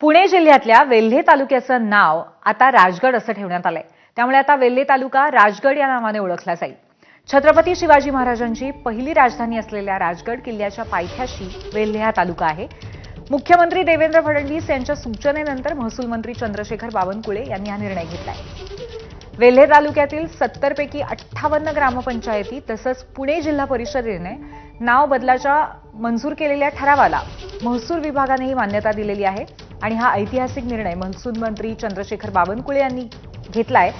पुणे जिल्ह्यातल्या वेल्हे तालुक्याचं नाव आता राजगड असं ठेवण्यात आलंय. त्यामुळे आता वेल्हे तालुका राजगड या नावाने ओळखला जाईल. छत्रपती शिवाजी महाराजांची पहिली राजधानी असलेल्या राजगड किल्ल्याच्या पायथ्याशी वेल्हे हा तालुका आहे. मुख्यमंत्री देवेंद्र फडणवीस यांच्या सूचनेनंतर महसूल मंत्री चंद्रशेखर बावनकुळे यांनी हा निर्णय घेतलाय. वेल्हे तालुक्यातील सत्तरपैकी अठ्ठावन्न ग्रामपंचायती तसंच पुणे जिल्हा परिषदेने नाव बदलाच्या मंजूर केलेल्या ठरावाला महसूल विभागानेही मान्यता दिलेली आहे. आणि हा ऐतिहासिक निर्णय महसूल मंत्री चंद्रशेखर बावनकुळे यांनी घेतलाय.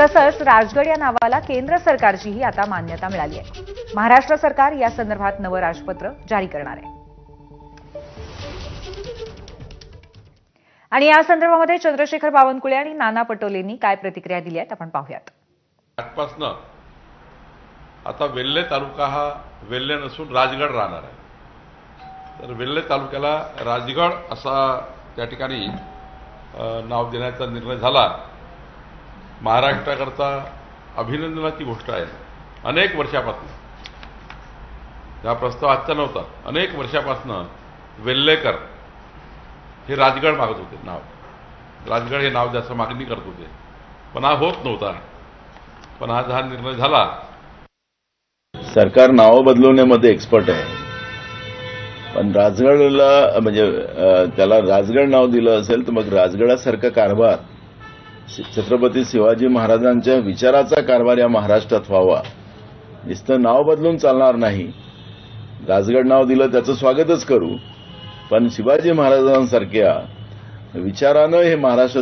तसंच राजगड या नावाला केंद्र सरकारचीही आता मान्यता मिळाली आहे. महाराष्ट्र सरकार या संदर्भात नवं राजपत्र जारी करणार आहे. आणि या संदर्भामध्ये चंद्रशेखर बावनकुळे आणि नाना पटोलेंनी काय प्रतिक्रिया दिली आहेत आपण पाहूयात. आजपासून आता वेल्हे तालुका हा वेल्हे नसून राजगड राहणार आहे. तर वेल्हे तालुक्याला राजगड असा त्या ठिकाणी नाव देण्याचा निर्णय झाला. महाराष्ट्राकरता अभिनंदनाची गोष्ट आहे. अनेक वर्षापासून हा प्रस्ताव आजचा नव्हता. अनेक वर्षापासून वेल्हेकर हे राजगड मागत होते नाव. राजगड हे नाव जास्त मागणी करत होते. पण हा होत नव्हता. पण आज हा निर्णय झाला सरकार नावं बदलवण्यामध्ये एक्सपर्ट आहे. पण राजगडला म्हणजे त्याला राजगड नाव दिलं असेल तर मग राजगडासारखा कारभार छत्रपती शिवाजी महाराजांच्या विचाराचा कारभार या महाराष्ट्रात व्हावा. नुसतं नाव बदलून चालणार नाही. राजगड नाव दिलं त्याचं स्वागतच करू. पण शिवाजी महाराजांसारख्या विचारानं हे महाराष्ट्र